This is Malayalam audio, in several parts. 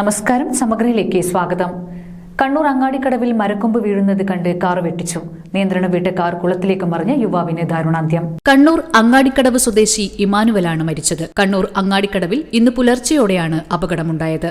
നമസ്കാരം സമഗ്രയിലേക്ക് സ്വാഗതം. കണ്ണൂർ അങ്ങാടിക്കടവിൽ മരക്കൊമ്പ് വീഴുന്നത് കണ്ട് കാർ വെട്ടിച്ചു. നിയന്ത്രണം വിട്ട കാർ കുളത്തിലേക്ക് മറിഞ്ഞ യുവാവിന് ദാരുണാന്ത്യം. കണ്ണൂർ അങ്ങാടിക്കടവ് സ്വദേശി ഇമാനുവലാണ് മരിച്ചത്. കണ്ണൂർ അങ്ങാടിക്കടവിൽ ഇന്ന് പുലർച്ചെയോടെയാണ് അപകടമുണ്ടായത്.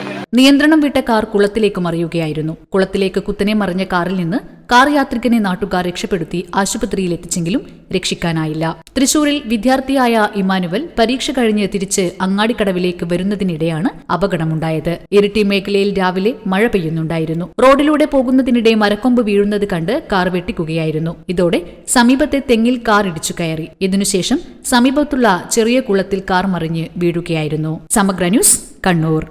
നിയന്ത്രണം വിട്ട കാർ കുളത്തിലേക്ക് മറിയുകയായിരുന്നു. കുളത്തിലേക്ക് കുത്തനെ മറിഞ്ഞ കാറിൽ നിന്ന് കാർ യാത്രികനെ നാട്ടുകാർ രക്ഷപ്പെടുത്തി ആശുപത്രിയിൽ എത്തിച്ചെങ്കിലും രക്ഷിക്കാനായില്ല. തൃശൂരിൽ വിദ്യാർത്ഥിയായ ഇമാനുവൽ പരീക്ഷ കഴിഞ്ഞ് തിരിച്ച് അങ്ങാടിക്കടവിലേക്ക് വരുന്നതിനിടെയാണ് അപകടമുണ്ടായത്. ഇരിട്ടി മേഖലയിൽ രാവിലെ മഴ പെയ്യുന്നുണ്ടായിരുന്നു. റോഡിലൂടെ പോകുന്നതിനിടെ മരക്കൊമ്പ് വീഴുന്നത് കണ്ട് കാർ വെട്ടിക്കുകയായിരുന്നു. ഇതോടെ സമീപത്തെ തെങ്ങിൽ കാർ ഇടിച്ചു കയറി. ഇതിനുശേഷം സമീപത്തുള്ള ചെറിയ കുളത്തിൽ കാർ മറിഞ്ഞ് വീഴുകയായിരുന്നു. സമഗ്ര ന്യൂസ് കണ്ണൂർ.